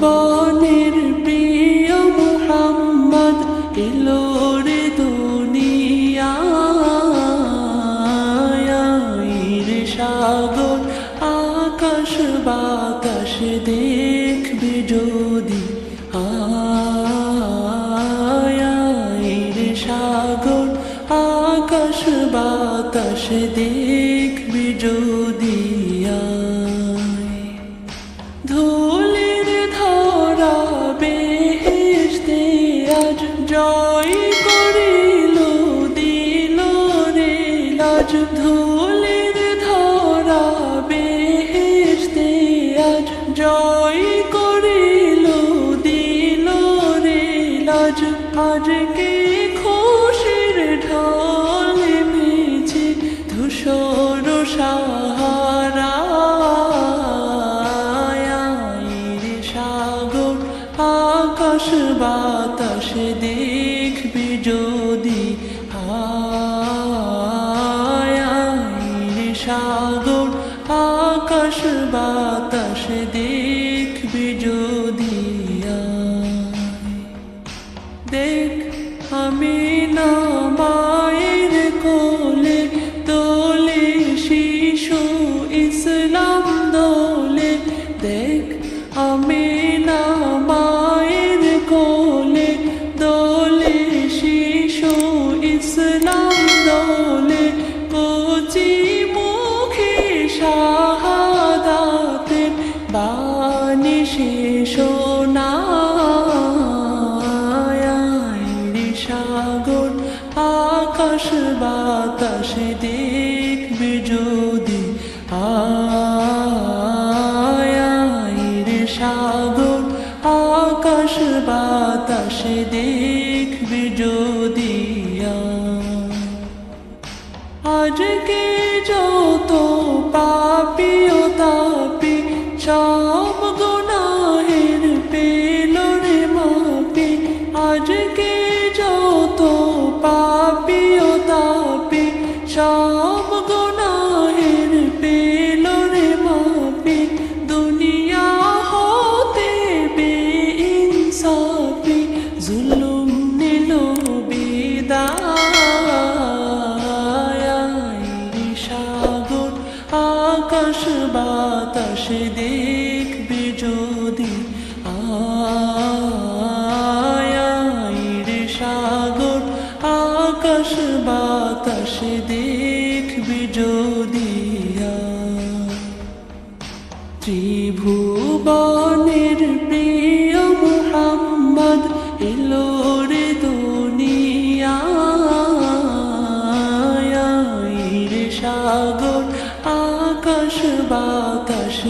ত্রিভুবনের প্রিয় মোহাম্মদ এলো রে দুনিয়ায়। সাগর, আকাশ বাতাস দেখবি যদি আয়। সাগর, আকাশ বাতাস দেখবি যদি ধুলির ধরা বেহেশতে আজ জয় করিল, দিল রে লাজ। আজকে খুশির ঢল মেছে ধূসর সাহারা। সাগর, আকাশ বাতাস দেখবি যদি রে শেষ না সাগর আকাশ বাতাস দেখবি যদি আয় সাগর আকাশ বাতাস দেখবি যদি আজকে যত পাপি ও তাপি, সব বাতাস দেখবি যদি আয় রে সাগর আকাশ বাতাস দেখবি যদি ত্রিভুবনের প্রিয় মোহাম্মদ এলো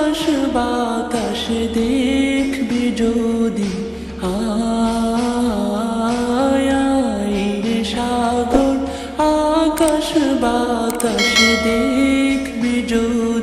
আকাশ বাতাস দেখবি যদি আয়াইরে সাগর। আকাশ বাতাস দেখবি যদি